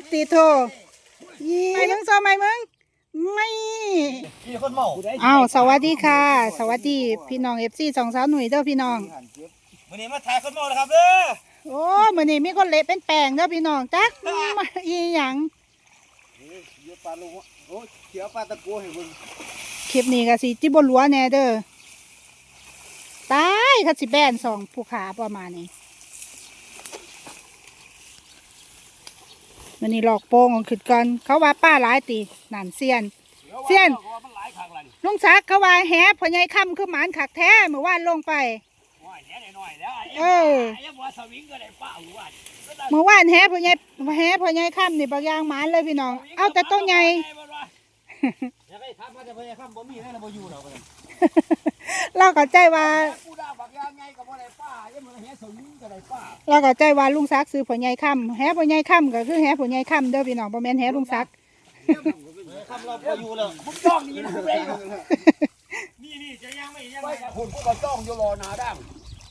ดตีโทไปมึงซอมไหมมึงไม่มีคนเมาอ้าวสวัสดีค่ะ สวัสดีพี่น้องเอฟซีสองสาวหนุ่ยเด้อพี่น้องวันนี้มาถ่ายคนเมาแล้วครับเด้อโอ้มื้อนี้มีคนเละเป็นแปลงเด้อพี่น้องจักมาอีหยังเดี๋ยวปลาลงโอ้เขียวปลาตะกัวให้เบิ่งคลิปนี้ก็สิจิบ่หลัวแน่เด้อตายคัดสิแบนสองผู้ขาประมาณนี้ มื้อนี้หลอกโป่งเอาขึ้นก่อนเขาว่าป้าหลายตีนั่นเซียนเสี้ยนมันหลายครั้งแล้วนี่ลุงศักดิ์เขาว่าแฮพ่อใหญ่ค่ำคือหมานขักแท้เมื่อวานลงไปโอ้ยแหน่หน่อยๆแล้วไอ้เออไอ้บัวสวิงก็ได้ป้าอยู่ว่าเมื่อวานแฮพ่อใหญ่แฮพ่อใหญ่ค่ำนี่บางอย่างหมานเลยพี่น้อง เอาแต่ต้นใหญ่อยากให้ถามมาจะพยายามบ่มีให้เราบ่อยู่แล้วกันเราเข้าใจว่า กูด่าบักยางไงก็บ่ได้ป้ายังมันแหสวิงก็ได้ป้าเราเข้าใจว่าลุงศักดิ์ซื้อพ่อใหญ่ค่ำแฮพ่อใหญ่ค่ำก็คือแฮพ่อใหญ่ค่ำเด้อพี่น้องบ่แม่นแฮลุงศักดิ์คำเราบ่อยู่แล้วผมจ้องนี่นะเด้นี่นี่จะยังไม่ยังไม่คนพวกเราจ้องอยู่รอหน้าดัง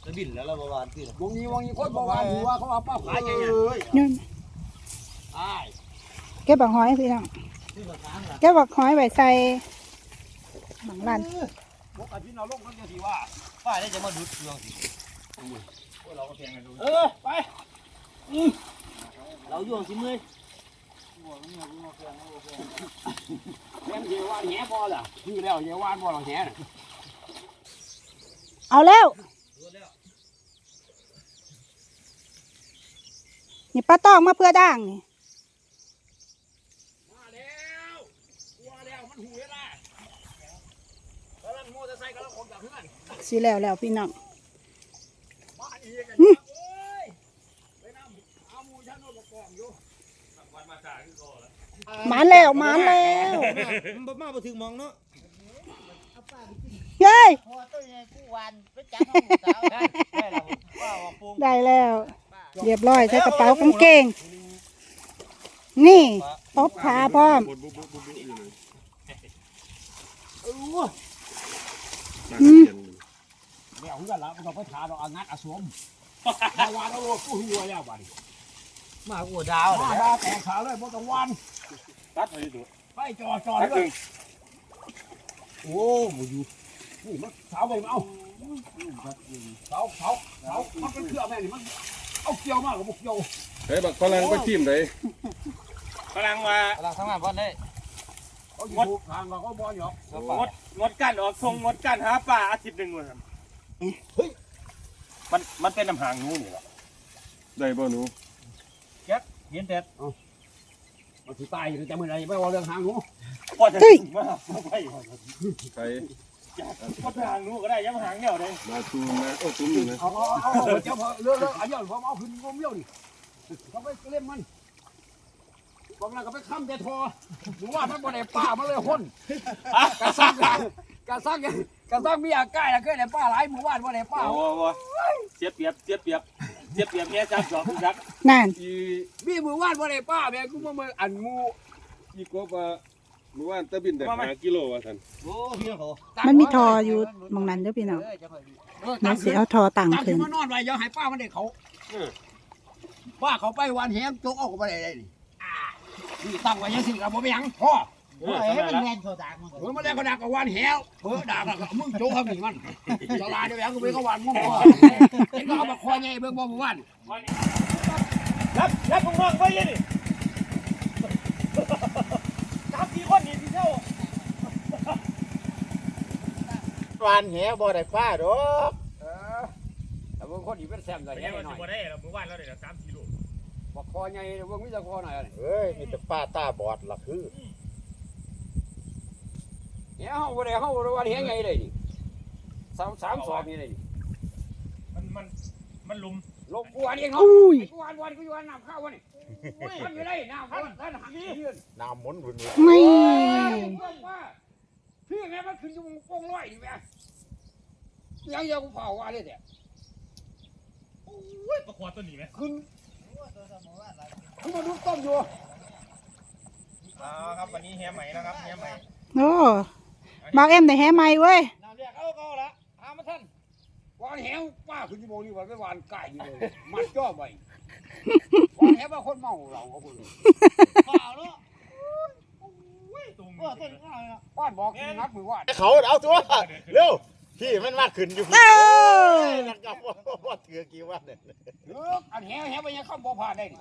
จะบินแล้วเราประมาณที่วงนี้วงนี้คนบอกว่าอยู่ว่าเขาเอาป้าขายไงเนี่ยนู่นอ้ายเก็บบักหอยพี่น้องเก็บบักหอยไว้ใส่หมังลันพวกอาทิตย์เราลงเขาจะสิว่า ป้าได้จะมาดูดเครื่องสิเราก็เพียงกันดูเออไปอืมเราอยู่สิเมื่อยเพียงเยาวานแหบ่ล่ะคือแล้วเยาวานบ่เราแหน่เอาแล้วนี่ป้าต้องมาเพื่อด่างนี่ มาแล้วกลัวแล้วมันหูแล้วล่ะกำลังโมอเตอร์ไซค์กำลังออกจากเพื่อน สิแล้วแล้วพี่น้องมาอีกกันโอ้ยไปนำเอาหมูชั้นโน้นกองอยู่วันมาจ่ายคือโตแล้วหมานแล้วหมานแล้วมันบ่มาบ่ถึงมองเนาะเย้ยพอตัวใหญ่กูวันไปจับห้องสาวได้ได้แล้วว่าว่าปรุงได้แล้ว เรียบร้อยใส่กระเป๋ากางเกง นี่ตบขาพร้อมอืม แมวเพื่อนละมันต้องไปถาเราอางัดอาสวมมาวานเอาโลดกูหัวแล้วบัดนี้มาหัวดาวมาเลยดาแตกขาเลยบ่ต้องวันตัดไปดูไปจอดจอดเลยโอ้บ่อยู่นี่มันเสาไปเอาเสาเสาเสามันเป็นเครื่องแม่นี่มันเอาเกี่ยวมากกับบุกเกี่ยวเฮ้ยบักฝรั่งไปทีมไหนกำลังมากำลังทำงานบ่ได้เขาอยู่ถูกทางเราก็บ่หยอกงดงดกันออกทรงงดกันหาป่าอาทิตย์หนึ่งวัน ครับมันมันเป็นน้ำหางงูนี่แหละได้บ่หนูเห็นแต่มันสิตายอยู่จะมื้อใดไปว่าเรื่องหางหนูพอจะถึงมาไปใครพอจะหางงูก็ได้ยังหางแนวเลยมาตูมนะโอ้ตูมอยู่นะเอาเอาเอาเจ้าเรื่องเรื่องอันนี้ผมเอาขึ้นงมเยี่ยวนี่เขาไปเล่นมันบางนั้นก็ไปค้ำแต่ทอหรือว่ามันบ่ได้ป้ามันเลยหุ่นกระซัง กระซังกระซังมีอาการแล้วก็ได้ป้าหลายหมู่บ้านบ่ได้ป้าโอ้โหเสียเปรียบเสียเปรียบเสียเปรียบแค่จับสองจับนั่นอีมีหมู่บ้านบ่ได้ป้าแม่กูมาเมืออันหมู่อีกบว่าเมื่อวานตะบินได้หากิโลว่าท่านโอ้พี่เขามันมีทออยู่หมองนั้นเด้อพี่น้องมันสิเอาทอต่างตั้งขึ้ที่นมานอนไว้อย่าให้ป้ามันได้เขาป้าเขาไปวันแหงโจกออกก็บ่ได้เลยนี่นี่ตั้งไว้ยังสิกับบ่มีหยังพ่อ เออทำไมล่ะแม่นโซดามันเออมาแล้วก็ดักกับวันแหวเออดักกับมึงโจกเขานี่มันตลาดเดี๋ยวแหงก็ไปเขาวันมึงพ่อเห็นก็เอามาคอใหญ่เบิ่งบ่หมู่บ้านรับรับพวกน้องไปยังนี่จับกี่คนนี่พี่เจ้าวานแหบ่ได้ป้าดอกเออแต่เบิ่งคนอีเป็นแซมก็ไปแหยังงหน่อยบ่ได้เราเมื่อวานเราได้สามกิโลบ่คอใหญ่เบิ่งมีแต่คอหน่อยนี่เอ้ยมีแต่ป้าตาบอดล่ะคือ แหงเฮาบ่ได้เฮาบ่ได้วันแหงใหญ่เลยนี่สามสามสอบนี่เลยนี่มันมันมันลุมลงกวนเองเนาะอุ้ยกวนวันกูอยู่น้ำข้าววะนี่มันอยู่ได้น้ำมันท่านหักยืนน้ำหมุนวุ่นไม่พี่แม่มันขึ้นอยู่วงร้อยนี่แม่ยังยังกูเผาว่าเลยแต่โอ้ยประควาตัวนี้ไหมขึ้นขึ้นมาดูต้มอยู่อ่าครับวันนี้แฮใหม่นะครับแฮใหม่โอ้ บางเอ็มได้แฮใหม่เว้ยน้ำเรียกเอาก็ละหามาท่านวานแหวป้าขึ้นอยู่โมงนี่วันไม่วานไก่อยู่เลยมันจ่อไปว่าแค่ว่าคนเมาเราก็คนเลยเปล่าเนาะโอ้ยตัวนี้ง่ายนะว่านบอกกินนักมือว่านเขาเอาตัวเร็วพี่มันมากขึ้นอยู่เอ้ยแล้วก็ว่าถือกี่วันเนี่ยเอออันแหวแหวไปยังข้ามบ่ผ่านได้นี่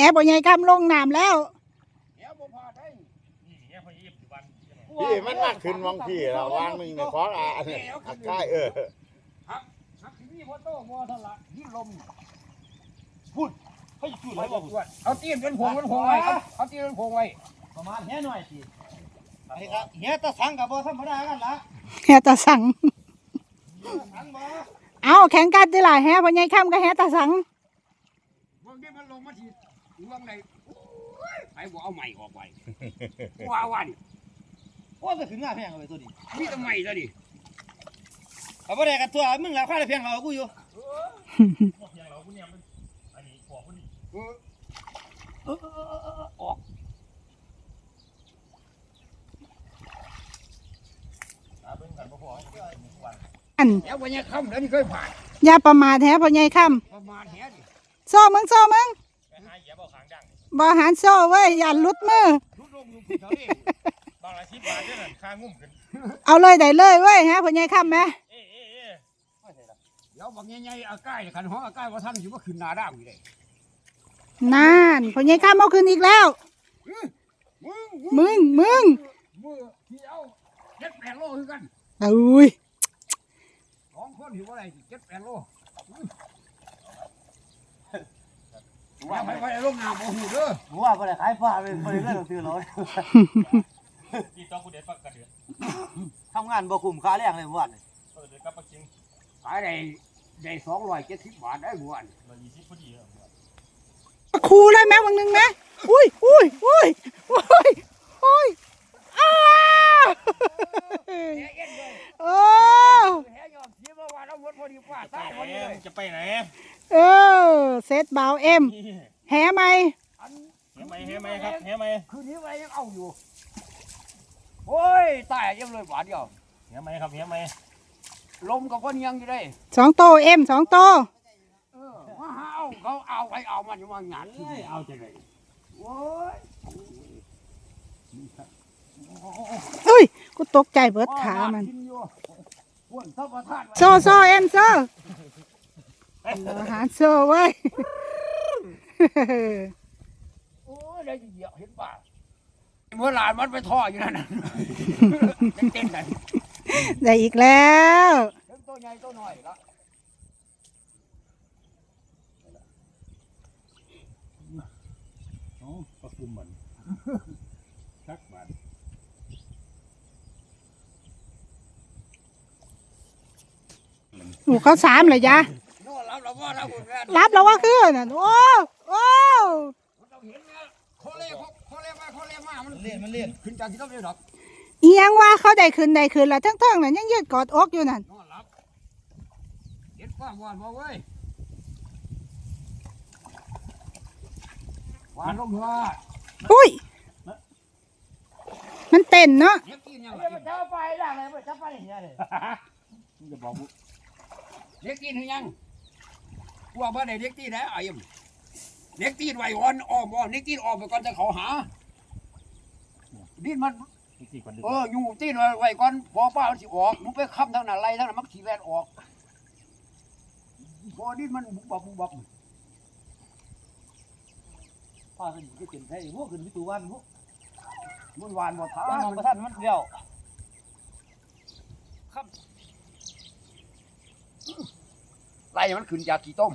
แหบ่ใหญ่กำลงน้ำแล้วแหวบ่ผ่านได้นี่แค่พอยี่สิบวัน พี่มันมากขึ้นมองพี่เราวางมึงเนี่ยของอะเนี่ยอะใกล้เออหักที่นี่พอโตบ่เท่าละยิ่ลมเขาจะจุดไปไรบบ่อกว่าเอาตีนเป็นพวงเป็นพวงไว้เอาเอาตีนเป็นพวงไว้ประมาณแค่หน่อยสิไอ้ครับเฮียตะสังกับบ่ธรรมดากันละแฮตาสังสังเอาแข่งกันดิล่ะแฮบ่ใหญ่ค่ำกับแฮตาสังบางทีมันลงมาทีเรื่องไหนไอ้บ่เอาใหม่ออกไปว่าวัน โอ้จะขึ้นหน้าแพงเลยตัวนี้มีแต่ใหม่ซะดิเอาบ่ได้กันตัวมึงแล้วค่าได้แพงเรากูอยู่เพียงเราคุณเนี่ยมันอันนี้ขวบคุณนี่เออเออเออเออเออออกหาเบิ่งกันบ่พอให้เป็นทุกวันอันแหววันนี้ค่ำแล้วนี่เคยผ่านอย่าประมาทแฮบ่ใหญ่ค่ประมาณแหวดิำโซ่มึงโซ่มึงไปหาเหยียบเอาขางดังบ่หันโซ่เว้ยอย่าหลุดมือลุกลงลุกขึ้นทะเลบางละสิ บาทเท่านั้นค่างุ่มขึ้นเอาเลยได้เลยเว้ยแฮบ่อใหญ่ค่ำไหมเอ๊ะเอ๊ะเอ๊ะเดี๋ยวบางใหญ่ๆอาใกล้ขันห้องอาใกล้ว่าท่านอยู่ว่าขึ้นหนาด่างอยู่ได้นั่นพ่อใหญ่ค่ำเอาคืนอีกแล้ว มึงมึงมึงมือที่เอาเจ็ดแปดโลคือกันเอุ้ยสองคนอยู่ว่าไรเจ็ดแปดโลว่าไปไปลงน้ำโอ้โหเด้อ ว่าบ่ได้ขายฟ้าเลยบ่ได้เรื่องตื่นเรา ที่ต้องกูเด็ดปักกระเดือดทำงานบ่คุ้มค่าแรงเลยเมื่อวานเออเด็ดกับปักจริงขายได้ได้สองร้อยเจ็ดสิบบาทได้บัวนี่ร้อยยี่สิบพอดีเหรอคูเลยแม่วันหนึ่งไหมอุ้ยอุ้ยอุ้ยอุ้ยอุ้ยอ้าแหเอ็นเลยโอ้แหยอมเสียเมื่อวานเราหมดพอดีกว่าไปตายไหนพอดีเลยจะไปไหนเออเซตเบาเอ็มแฮไหมอันเฮ้ไหมเฮ้ไหมครับเฮ้ไหมคืนนี้ไว้ยังเอาอยู่ โอ้ยตายยังเลยบาทเดียวเฮ้ไหมครับเฮ้ไหมลมกับคนยังอยู่ได้สองโตเอ็มสองโตเออมาหาเอาเขาเอาไปเอามันอยู่มาหยาดที่นี่เอาจะไงโอ้ยอุ้ยกูตกใจเบิดขามันกิอยู่อ้วนทับประทานโซโซเอ็มโซอาหารโซเว้ย โอ้ยได้เหยียบเห็นป่ะเมื่อหลานมันไปท่ออยู่นั่นน่ะเต้นๆกันได้อีกแล้วเห็นตัวใหญ่ตัวน้อยละอ๋อปักกุมเหมือนชักบาทหนูเขาสามเลยยะโน่นรับแล้วว่ารับคุณแม่รับแล้วว่าคือน่ะโอ้โอ้ เราเห็นนะโคเล่โคเล่มาโคเล่ มามันเล่นมันเล่นขึ้นจากที่ต้องเรียนหรอกเอียงว่าเขาได้คืนได้คืนละทั้งๆน่ะยังยืดกอดอกอยู่นั่นนอนรับเห็นป้าหวานบ่เว้ยหวานลงหัวอุ้ย มันเต้นเนาะเด็กกินยังเฮ้ยมันจะไปได้เลยมันจะไปอย่างเงี้ยเลยมึงจะบอกกูเด็กกินหรือยังกลัวบ่ได้เด็กตีนะไอ้ยมเด็กตีนไว้อ่อนอ้อมอ่อนเด็กตีนออกไปก่อนจะเขาหา ดินมันที่ก่อนดึกเอออยู่ตีนไว้ก่อนพอป้ามันสิออกมึงไปค้ำทางนั้นไรทางนั้นมันขี่แลนออกพอดินมันบุบบับบุบบับป้าขึ้นก็เป็นไทยพวกขึ้นวิตูวันพวกมันหวานบ่ท้าบ้านมัของประธานมันเดียวไล่มันขึ้นจากกี่ต้ม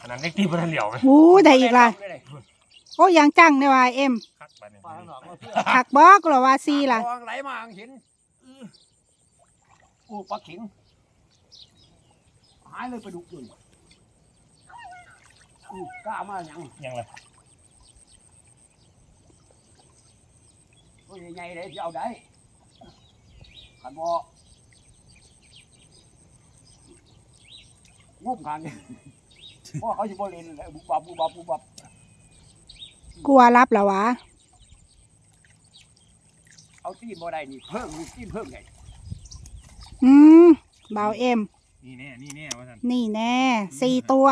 ขนาดเล็กที่เพิ่นเหลียวไหมอู้ได้อีกละ โอ้ยังจังเนี่ยว่าเอ็มคักบาทเนี่ยป้าข้างนอกมาเพื่อหักบอกหรอว่าซีล่ะคลองไหลมาเห็นอู้ปลาเข็งหายเลยไปดุกอยู่อู้กล้ามาอย่างยังไงตัวใหญ่ๆเลยที่เอาได้ขันบ่งุบกันเพราะเขาจะบ่เล่นเลยบุบบับบุบบับบุบบับ กลัวรับแล้ววะ เอาตีนบ่ได้นี่เพิ่มนี่ตีนเพิ่มไงอืมเบาเอ็มนนี่แน่นี่แน่ว่าท่านนี่แน่สี่ตัว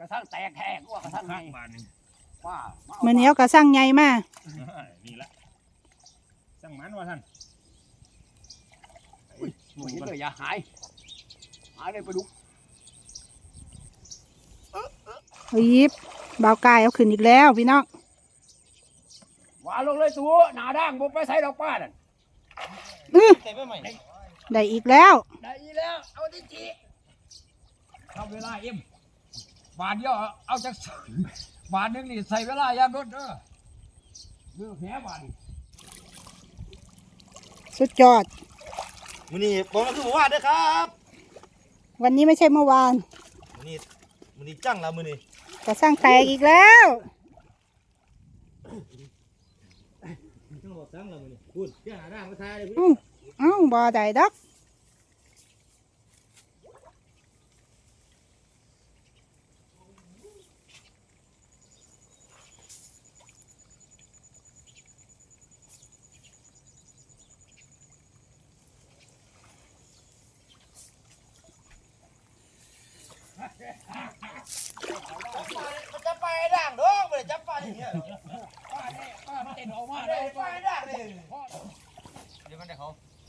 กระทั่งแตกแหกว่ากระทั่งไงข้างบ้านหนึงว่ามือเหนี้ยวก็สั่งใหญ่มานี่ละสั่งมันว่าท่านหมูเห็นเลยอย่าหายหายเลยไปดูรีบเบาวกายเอาขึ้นอีกแล้วพี่น้องว่าลงเลยตัวหนาด่างบุไปใส่ดอกป้านั่นอื้อเต็มไปไหมได้อีกแล้ว ได้อีแล้ว เอาดิจีทำเวลาเอ็มบาทเดียวเอาจากบาทหนึงนี่ใส่เวลายามรถเด้อเรื่องแหบาทนี่สุดยอดมื้อนี้บอกแล้วคือบ่ว่าเด้อครับ วันนี้ไม่ใช่เมื่อวานมื้อนี้มื้อนี้จังแล้วมื้อนี้ก็สร้างแตกอีกแล้ว จังบ่จังแล้วมื้อนี้คุณเจ้าหน้าด่างมาทายเลยอื้อเอ้าบ่ได้ดอก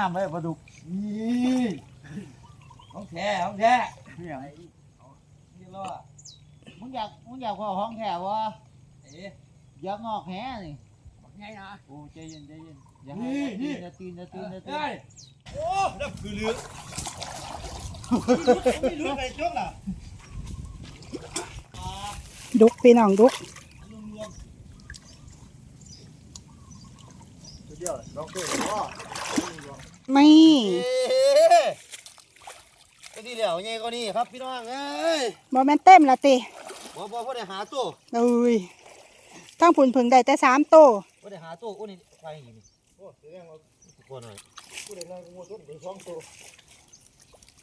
ามเลยปลาดุกนี่ของแท้ของแท้นี่หยังนี่ล่ะมึงอยากมึงอยากว่าของแท้วะเอ๊ะอยากงอกแหนี่ไงนะโอ้ใจเย็นใจเย็นอย่าให้อย่าตีนอย่าตีนอย่าตีนอย่าตีนโอ้ดับคือเลือไม่รู้ไปจุกล่ะดุกพี่น้องดุกเดี๋ยวลองเตะพ่อ ไม่ก็ดีแล้วไงก็นี่ครับพี่น้องเอ้ยบ่แม่นเต็มละติบ่บ่บ่ได้หาตัวเอ้ยตั้งผุนผึ่งได้แต่สามโตบ่ได้หาตัวโอ้นี่ไปอย่างนี้โอ้แสดงว่าตัวหน่อยผู้ใดน้อยก็บ่ตัวได้สองตัว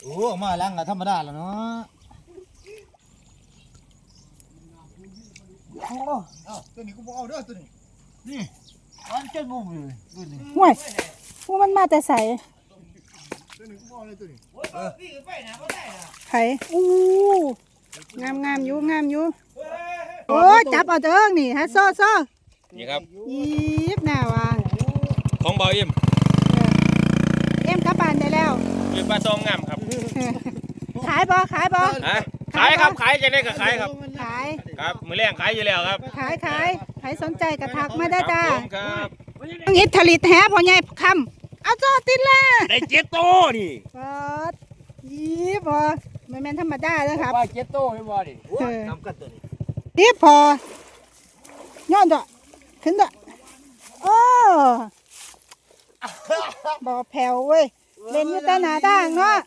โอ้ออกมาลังก็ธรรมดาแล้วเนาะโอ้เอ้าตัวนี้กูบ่เอาเด้อตัวนี้นี่มันจะงุ่มเลยตัวนี้ห่ วยพวกมันมาแต่ใสตัวนี้กูบ่เอาเลยตัวนี้โอ้ยพี่ไปนะบ่ได้นะไผอู้งามงามอยู่งามอยู่โอ้ยจับเอาเด้อนี่ฮะโซ่โซ่นี่ครับยีบหน้าว่าของเบาเอ็มเอ็มกลับบ้านได้แล้วยืนปลาซองงามครับขายบ่ขายบ่ฮะขายครับขายจะได้ก็ขายครับขายครับมือแรงขายอยู่แล้วครับขายขายใครสนใจกระทักมาได้จ้าครับผมครับต้องอิดผลิตแฮพ่อใหญ่คำ เอาจอติดละได้เจ็ดโตนี่ปอดยีบบ่ไม่แม่นธรรมดาเด้อครับว่าเจ็ดโต้ไม่บ่ดิโอ้ยนำกันตัวนี้ยีบพอย้อนดอกขึ้นดอกโอ้บ่แผ่วเว้ยเล่นอยู่แต่หน้าด่างเนาะ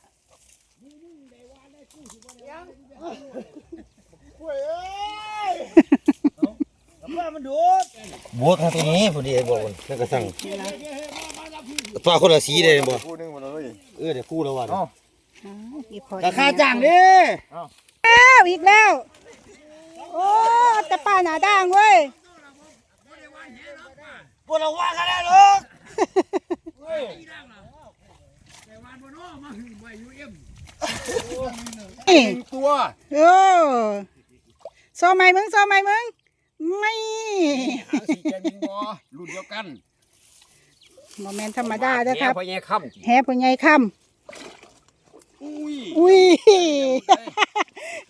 บวกครับตัวนี้พอดีบอกมันแล้วก็สั่ง ปลาคนละสีเลยบ่คู่หนึงหมดเลยเออเดี๋ยวกู้แล้ววันอีพอราคาจ้างดิแล้วอีกแล้ว โอ้แต่ป้าหน้าด่างเว้ยพวกเราว่ากันแล้วลูกแต่วันบนน้อมาหึงไว้อยู่เอ็มนี่ตัวโอ้โซไหมมึงโซไหมมึงไม่หางสีแกมิงบอรุ่นเดียวกัน โมเมนธรรมดาเด้อครับแง่พ่อแง่ค่ำแห่ผู้ใหญ่คอุ้ยำอุ้ย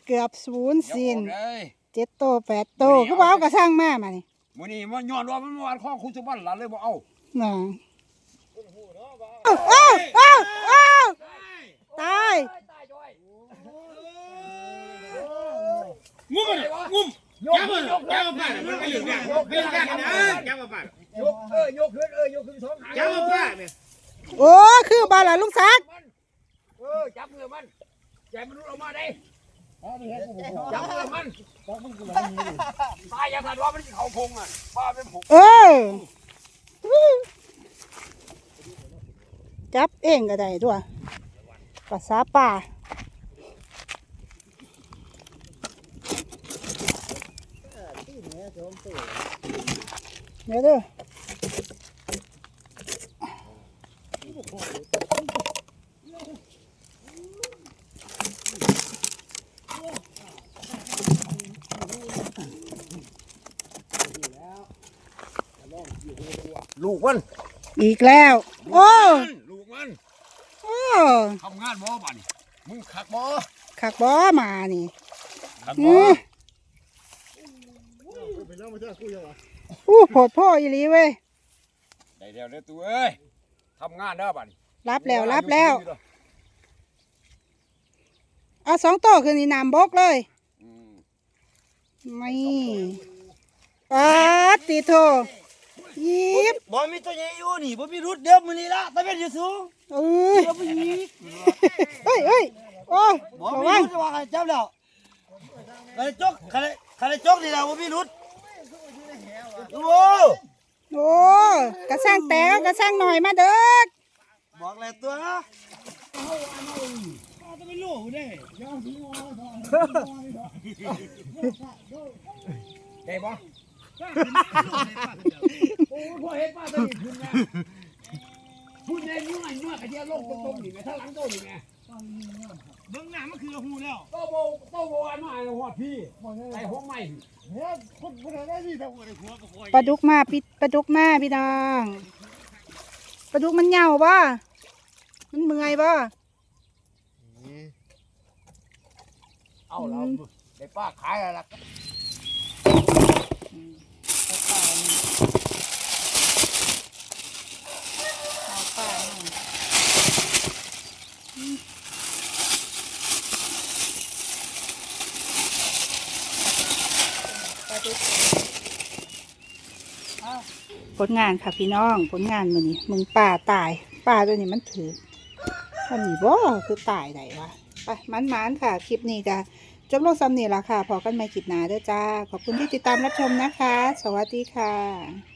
เกือบศูนย์อย่าสิ้นบอกเลยเจ็ดโตแปดโตคือว่าเอากระช่างมามานี่มื้อนี้มันย้อนว่ามันเมื่อวานข้อคุณสมบัติหลานเลยบ่เอาน่ะเอ้าเอ้าเอ้าตายงุ้มเลยงุ้มยกขึ้นยกขึ้นมันก็อยู่เนี่ยไม่ยากนะจับมาป่ะ ยกเอ้ยยกขึ้นเอ้ยยกขึ้นสองขาจับมาป่ะเนี่ยโอ้คือบาล่ะลุงซักมันเออจับมือมันใจมันรุดออกมาได้จับเลยมันตายอย่าทันว่ามันสิเขาพงอะป้าเป็นผงเออจับเองก็ได้ด้วยภาษาป่าเดี๋ยวเด้อ ลูกมันอีกแล้ว โอ้ลูกมันโอ้ทำงานบ่บัดนี่มึงขักบ่ขักบอมานี่ขักอืบ่ออู้โผดพ่ออีหลีเว้ยได้แล้วเด้อตัวเอ้ย ทำงานเด้อบัดนี้รับแล้วรับแล้วเอาสองโตคืนนี้นำบกเลยอืมไม่ปาดติโทยิบบ่มีตัวใหญ่อยู่นี่บ่มีรุดเด้อมื้อนี้ละตะเวนอยู่สูงเอ้ยเอ้ยเอ้ยโอ้ยบ่ระมีวังรุดว่าใครจับแล้วใครจกใครใครจกนี่ล่ะบ่มีรุดโอ้ โอ้กระสร้างแตกกระสร้างหน่อยมาเด้อบอกแล้วตัวนะได้บ่โอ้ยพ่อเฮ็ดป้าตะนี่ขึ้นแม่พูดในเนื้อเนื้อกระเทียมลงตรงๆนี่แม่ถ้าหลังโตนี่แม่ เบิ่งหน้ามันคือหูแล้วโตโบโตโบอันมาไอ้หัวพี่ไอ้หัวใหม่ปลาดุกมาปิดปลาดุกมาพี่น้องปลาดุกมันเหงาบ่มันเมื่อยบ่เอาแล้วได้ป้าขายอะไรล่ะ ผลงานค่ะพี่น้องผลงานมือนี้มึงป่าตายป่าตัวนี้มันถือมันนี่บ่คือตายไหนวะไปมันมันๆค่ะ คลิปนี้ก็จบลงซ้ำนี่ละค่ะ พอกันใหม่คลิปหน้าเด้อจ้า ขอบคุณที่ติดตามรับชมนะคะ สวัสดีค่ะ